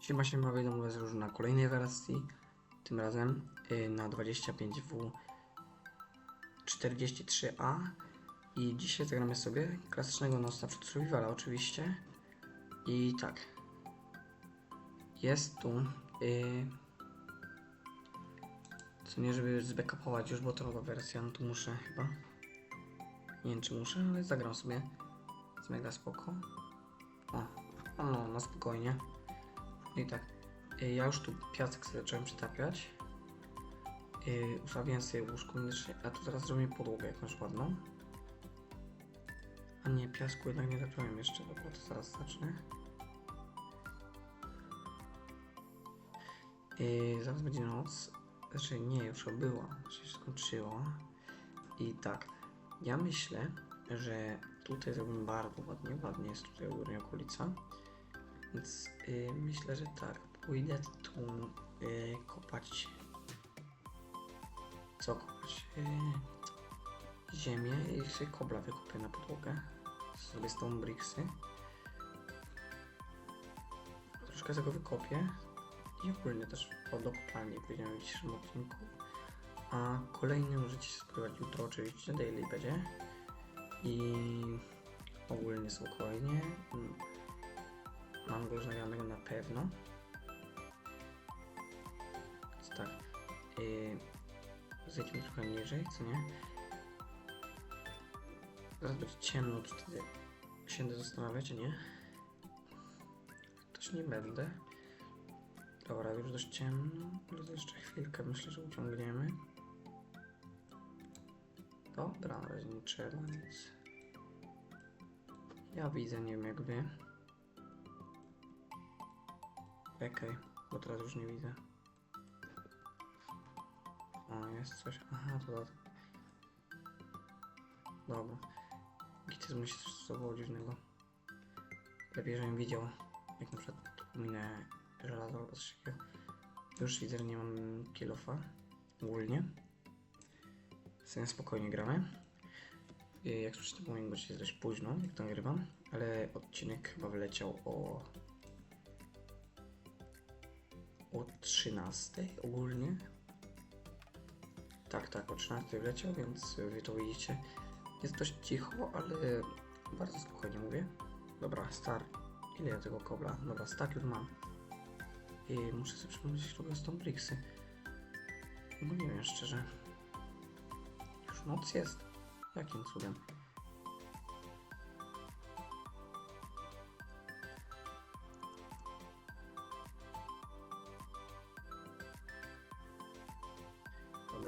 Siema się ma wiadomo was już na kolejnej wersji, tym razem y, na 25W 43A i dzisiaj zagramy sobie klasycznego nosa przed survivala oczywiście. I tak. Jest tu y, co nie żeby zbackupować już, bo to nowa wersja, no to muszę chyba. Nie wiem czy muszę, ale zagram sobie. Jest mega spoko. O, no, na spokojnie i tak, y, ja już tu piasek sobie zacząłem przetapiać. Yy, ustawiłem sobie łóżko niższe, a tu zaraz zrobię podłogę jakąś ładną. A nie, piasku jednak nie zacząłem jeszcze, dobra, to zaraz zacznę. Yy, zaraz będzie noc. Znaczy nie, już była, się skończyła. I tak, ja myślę, że tutaj zrobimy bardzo ładnie, ładnie jest tutaj ogólnie okolica. Więc y, myślę, że tak. Pójdę tu y, kopać. Co kopać? Y, ziemię i sobie kobla wykopię na podłogę. Sobie stone bricksy. Troszkę tego wykopię. I ogólnie też po do kopalni pójdziemy w dzisiejszym odcinku. A kolejny możecie się jutro oczywiście, daily będzie. I ogólnie spokojnie. Mam go nagranego na pewno. Więc tak. Yy, zejdźmy trochę niżej, co nie? Zaraz będzie ciemno, to wtedy się zastanawiać, nie? Też nie będę. Dobra, już dość ciemno, ale jeszcze chwilkę myślę, że uciągniemy. Dobra, na razie nie trzeba nic. Ja widzę, nie wiem jak wy. Czekaj, bo teraz już nie widzę. O, jest coś. Aha, to tak. Dobra. Gityzm się coś stosowało dziwnego. Lepiej, żebym widział, jak na przykład minę żelazo albo coś takiego. Już widzę, że nie mam kilofa. Ogólnie. Sobie spokojnie gramy. I Jak słyszycie, po moim głosie jest dość późno, jak to nagrywam, ale odcinek chyba wyleciał o o 13 ogólnie. Tak, tak, o 13 wleciał, więc wy to widzicie. Jest dość cicho, ale bardzo spokojnie mówię. Dobra, star. Ile ja tego kobla? Dobra, stack już mam. I muszę sobie przypomnieć, to są bricksy. Bo nie wiem szczerze. Już noc jest. Jakim cudem?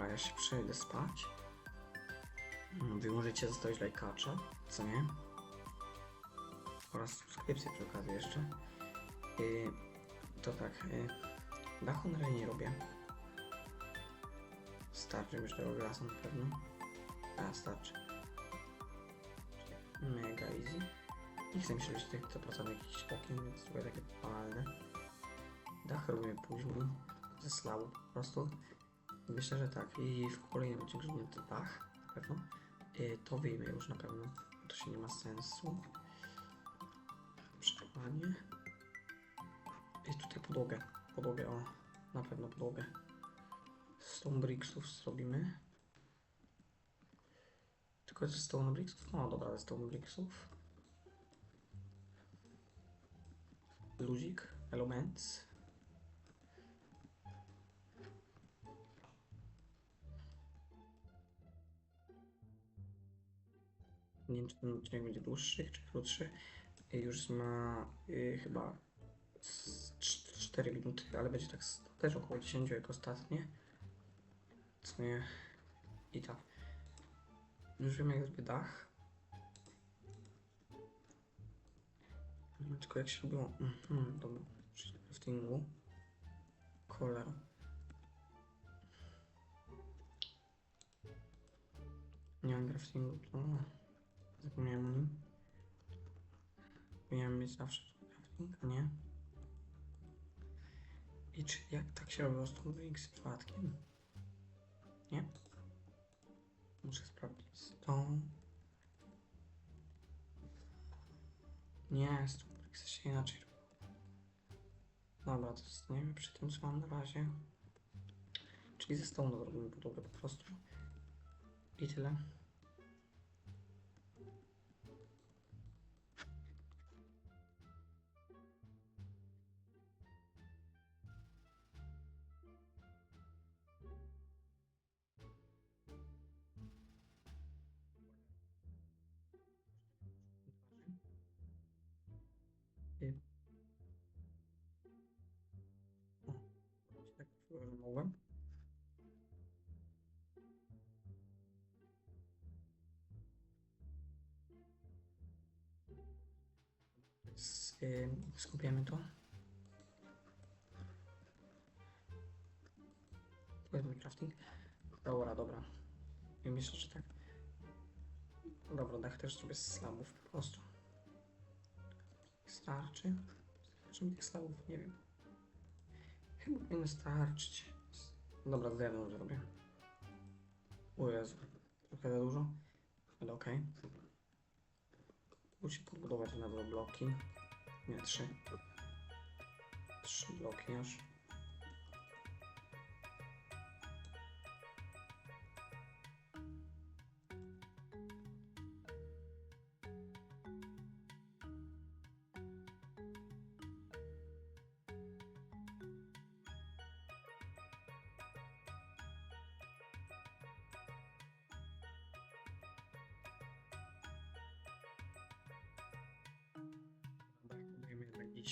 Dobra, ja się przejdę spać. Mm, Wy możecie zostawić lajkacza, co nie? Oraz subskrypcję przy okazji jeszcze. Yy, to tak, yy, dachu na razie nie robię. Starczy już tego glasa na pewno. A, starczy. Mega easy. Nie chcę robić tych 100% jakichś okien, więc trochę takie banalne. Dach robimy później. Ze slabu po prostu. Myślę, że tak. I w kolejnym odcinku ten dach, na pewno. Y, to wyjmę już na pewno. To się nie ma sensu. Przerwanie. I tutaj podłogę. Podłogę, o. Na pewno podłogę. Stone bricksów zrobimy. Tylko ze stone bricksów? No dobra, ze stone bricksów. Luzik, elements. Nie wiem, czy ten odcinek będzie dłuższy, czy krótszy. Już ma y, chyba 4 minuty, ale będzie tak też około 10 jak ostatnie. Co nie? I tak. Już wiem jak zrobię dach. Tylko jak się robiło. Mhm, dobra. Do craftingu. Kolor. Nie mam craftingu, to zapomniałem o nim. Powinienem mieć zawsze a nie? I czy jak tak się robiło z tą Wings przypadkiem? Nie? Muszę sprawdzić stone. Nie, Stone Bricks się inaczej robi. Dobra, to zostaniemy przy tym, co mam na razie. Czyli ze stołu zrobimy budowę po prostu. I tyle. S- y, skupiamy to. Powiedzmy crafting. Dobra, dobra. I myślę, że tak. Dobra, dach też sobie z slabów po prostu. Starczy? Starczy mi tych slabów? Nie wiem. Chyba powinno starczyć. Dobra, z drewnem zrobię. O Jezu. Trochę za dużo? Ale okej. Musi podbudować na dwa bloki. Nie, trzy. Trzy bloki aż.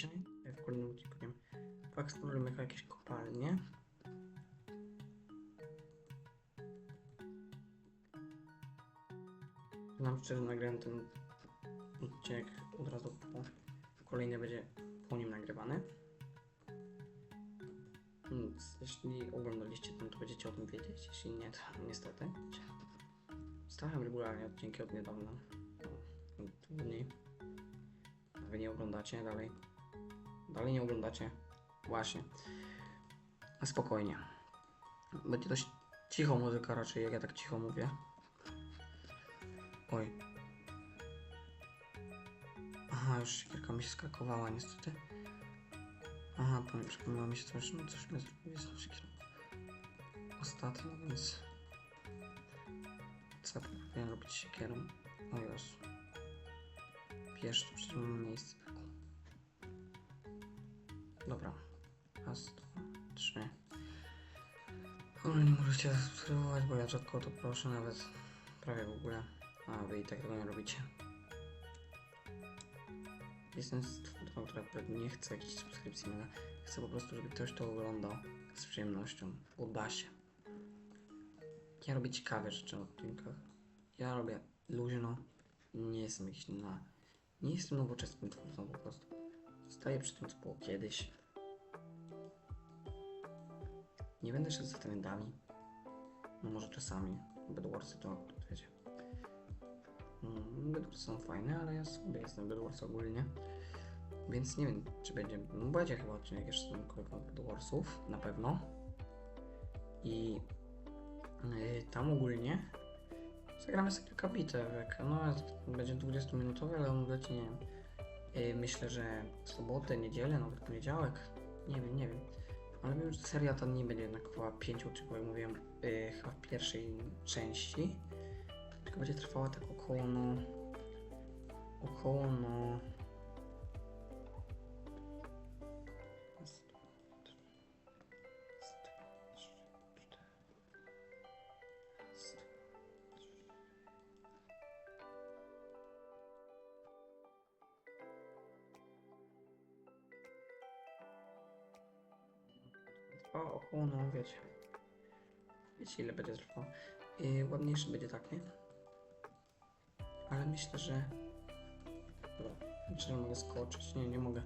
Jednak dzisiaj. W kolejnym odcinku nie wiem. Poeksplorujemy jakieś kopalnie. Nam szczerze nagrałem ten odcinek od razu po kolejny będzie po nim nagrywany. Więc jeśli oglądaliście ten, to będziecie o tym wiedzieć. Jeśli nie, to niestety. Stawiam regularnie odcinki od niedawna. No. A Wy nie oglądacie dalej. Dalej nie oglądacie. Właśnie. Spokojnie. Będzie dość cicho muzyka raczej, jak ja tak cicho mówię. Oj. Aha, już siekierka mi się skakowała niestety. Aha, przypomniało mi się coś, no coś mnie zrobiło z siekierą. Ostatnio, więc... Co powinienem robić siekierą? O Jezu. Pierwsze, przecież mam miejsce. Dobra. Raz, dwa, trzy. Ale nie możecie zasubskrybować, bo ja rzadko to proszę, nawet prawie w ogóle. A wy i tak tego nie robicie. Jestem z tą, która nie chce jakiejś subskrypcji, ale chcę po prostu, żeby ktoś to oglądał z przyjemnością. Uda się. Ja robię ciekawe rzeczy na odcinkach. Ja robię luźno. Nie jestem jakiś na... Nie jestem nowoczesnym twórcą po prostu. Zostaję przy tym, co było kiedyś. Nie będę szedł za trendami. No może czasami. Bedwarsy to, wiecie. Mm, Bedwarsy są fajne, ale ja sobie jestem Bedwars ogólnie. Więc nie wiem, czy będzie. No będzie chyba odcinek jeszcze z tą kolejką Bedwarsów, na pewno. I yy, tam ogólnie zagramy sobie kilka. No będzie 20-minutowy, ale on leci, nie wiem. Yy, myślę, że sobotę, niedzielę, nawet poniedziałek. Nie wiem, nie wiem. Ale wiem, że seria ta nie będzie jednak trwała 5 odcinków, jak mówiłem, yy, chyba w pierwszej części. Tylko będzie trwała tak około no. Około no. Trwa około, no wiecie. Wiecie ile będzie trwało. Yy, ładniejszy będzie tak, nie? Ale myślę, że... Dobra, czy mogę skoczyć? Nie, nie mogę.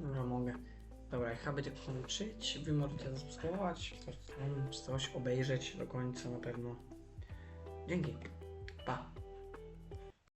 Dobra, mogę. Dobra, chyba będzie kończyć. Wy możecie zasubskrybować, czy coś obejrzeć do końca na pewno. Dzięki. Pa.